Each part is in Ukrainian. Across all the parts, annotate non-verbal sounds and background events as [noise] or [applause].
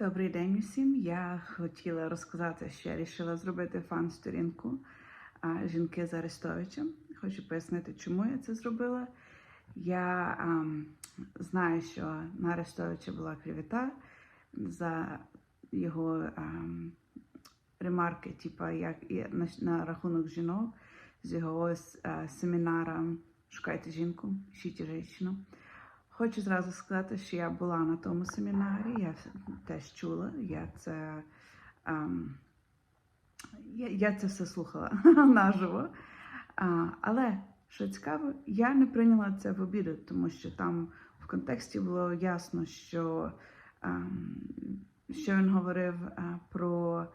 Добрий день усім. Я хотіла розказати, що я вирішила зробити фан-сторінку жінки з Арестовичем. Хочу пояснити, чому я це зробила. Я ам, знаю, що на Арестовича була клівета за його ам, ремарки, типу, як і на, на рахунок жінок, з його ось а, семінаром Шукайте жінку, ищіть жінку. Хочу зразу сказати, що я була на тому семінарі, я теж чула, я це, ем, я, я це все слухала [laughs] наживо. А, але, що цікаво, я не прийняла це в обіду, тому що там в контексті було ясно, що, ем, що він говорив е, про,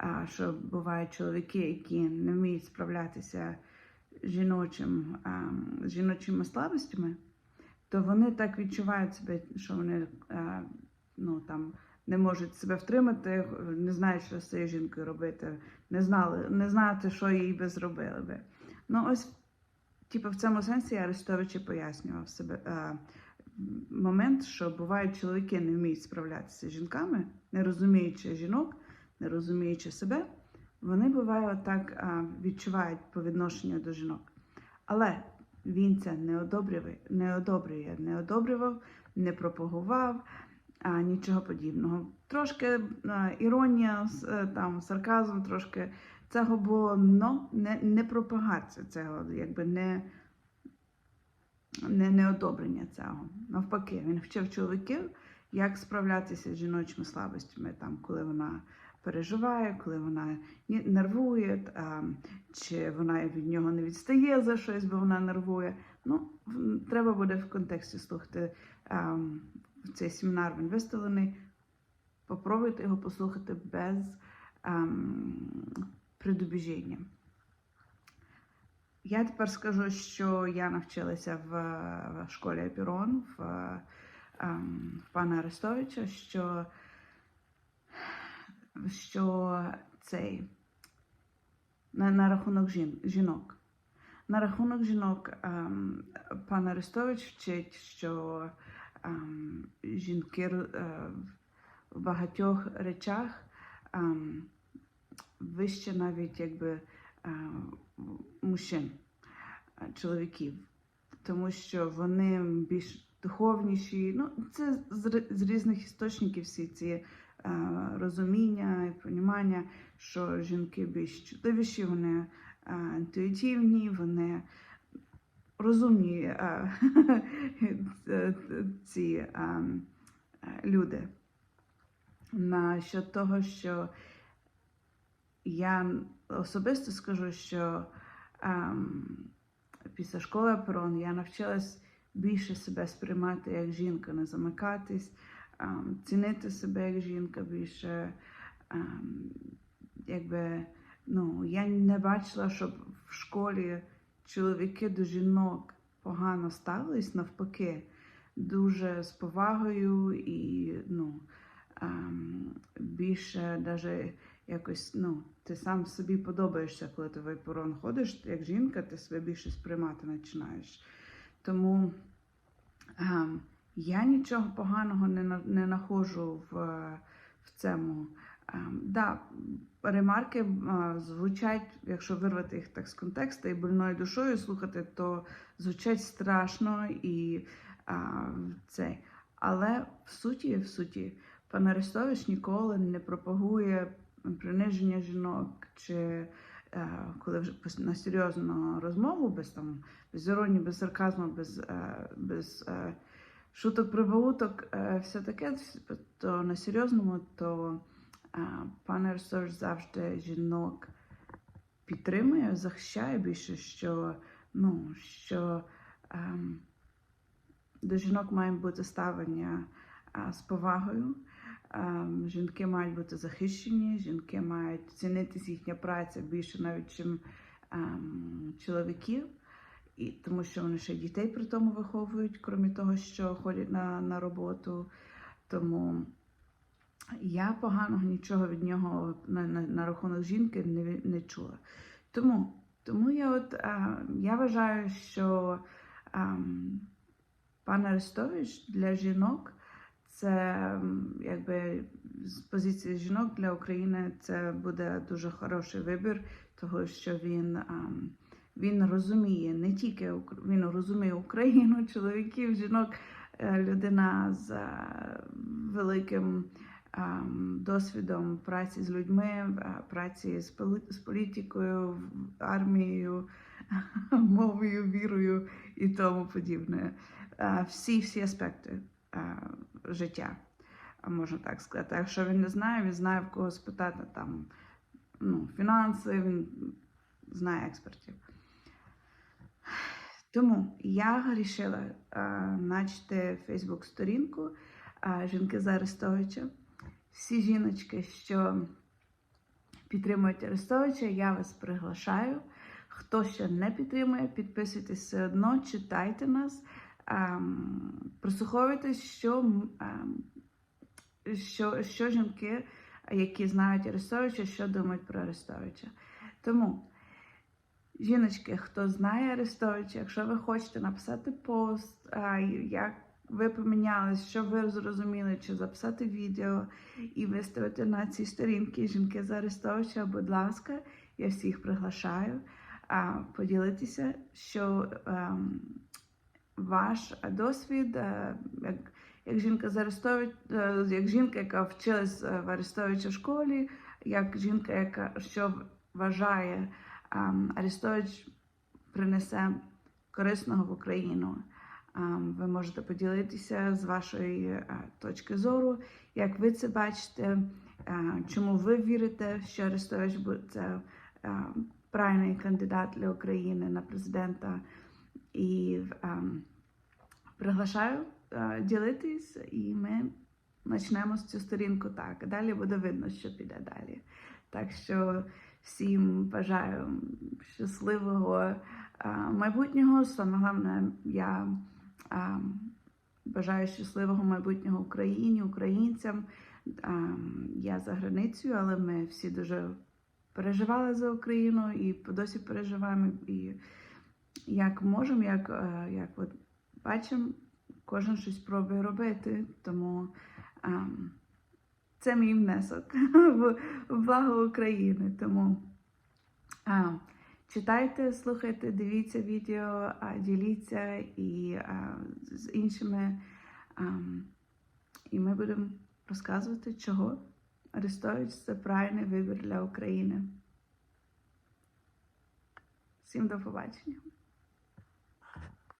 е, що бувають чоловіки, які не вміють справлятися з жіночим, ем, з жіночими слабостями то вони так відчувають себе, що вони е, ну, там, не можуть себе втримати, не знають, що з цією жінкою робити, не знали, не знати, що їй би зробили би. Ну, ось, типу, в цьому сенсі Арестович і пояснював себе е, момент, що бувають чоловіки не вміють справлятися з жінками, не розуміючи жінок, не розуміючи себе, вони бувають так е, відчувають по відношенню до жінок. Але він це не одобрює, не одобрює, не одобрював, не пропагував, а, нічого подібного. Трошки а, іронія, с- е, там, сарказм, трошки цього було, но не, не пропагація цього, якби не, не, не одобрення цього. Навпаки, він вчив чоловіків, як справлятися з жіночими слабостями, там, коли вона переживає, коли вона нервує, чи вона від нього не відстає за щось, бо вона нервує. Ну, треба буде в контексті слухати цей семінар. Він виставлений. Попробуйте його послухати без предубіження. Я тепер скажу, що я навчилася в школі Епірон в, в пана Арестовича, що, що цей на, на рахунок жін, жінок. На рахунок жінок ем, пан Арестович вчить, що ем, жінки е, в багатьох речах ем, вище навіть якби е, мужчин, е, чоловіків, тому що вони більш духовніші. Ну, це з, з різних істочників всі ці розуміння і понімання, що жінки більш чутливіші, вони е, інтуїтивні, вони розумні е, [laughs] ці е, е, люди. Насчет того, що я особисто скажу, що ем, після школи Перон я навчилась більше себе сприймати як жінка, не замикатись, цінити себе як жінка більше. Якби, ну, я не бачила, щоб в школі чоловіки до жінок погано ставились, навпаки, дуже з повагою і ну, більше даже якось, ну, ти сам собі подобаєшся, коли ти в Айпорон ходиш, як жінка, ти себе більше сприймати починаєш. Тому ем, я нічого поганого не, не знаходжу в, в цьому. Ем, да, ремарки звучать, якщо вирвати їх так з контексту і больною душою слухати, то звучать страшно і а, цей. Але в суті, в суті, пан Арестович ніколи не пропагує приниження жінок, чи е, коли вже на серйозну розмову, без там без іронії, без сарказму, без, е, без е, шуток прибауток, е, все таке, то на серйозному, то е, пан Арестович завжди жінок підтримує, захищає більше, що, ну, що ем, до жінок має бути ставлення а, з повагою. Ем, жінки мають бути захищені, жінки мають цінитись їхня праця більше навіть, чим ем, чоловіків. І тому що вони ще дітей при тому виховують, крім того, що ходять на, на роботу. Тому я поганого нічого від нього на, на, на рахунок жінки не, не чула. Тому, тому я, от, а, я вважаю, що ам, пан Арестович для жінок це якби з позиції жінок для України це буде дуже хороший вибір, того що він, ам, він розуміє не тільки він розуміє Україну, [laughs] чоловіків, жінок, е, людина з е, великим досвідом праці з людьми, е, праці з, політикою, армією, [laughs] мовою, вірою і тому подібне. Всі всі аспекти життя, можна так сказати. Якщо він не знає, він знає в кого спитати там ну, фінанси, він знає експертів. Тому я вирішила е, начати Фейсбук-сторінку е, жінки з Арестовича. Всі жіночки, що підтримують Арестовича, я вас приглашаю. Хто ще не підтримує, підписуйтесь все одно, читайте нас, ем, прислуховуйтесь, що, ем, що, що жінки, які знають Арестовича, що думають про Арестовича. Тому, жіночки, хто знає Арестовича, якщо ви хочете написати пост, як ви помінялись, що ви зрозуміли, чи записати відео і виставити на ці сторінки жінки з Арестовича, будь ласка, я всіх приглашаю поділитися, що ем, ваш досвід, е, як, як жінка з Арестович, е, як жінка, яка вчилась е, в Арестовича в школі, як жінка, яка що вважає Арестович принесе корисного в Україну. Ви можете поділитися з вашої е, точки зору, як ви це бачите, е, чому ви вірите, що Арестович це е, правильний кандидат для України на президента. І ем, приглашаю ділитись, і ми почнемо з цю сторінку так. Далі буде видно, що піде далі. Так що всім бажаю щасливого е, майбутнього. Саме головне, я е, бажаю щасливого майбутнього Україні, українцям. Е, я за границею, але ми всі дуже переживали за Україну і досі переживаємо. І як можемо, як, як от бачимо, кожен щось пробує робити. Тому ем, це мій внесок [laughs] в благо України. Тому а, читайте, слухайте, дивіться відео, а, діліться і а, з іншими. ам, і ми будемо розказувати, чого Арестович це правильний вибір для України. Всім до побачення.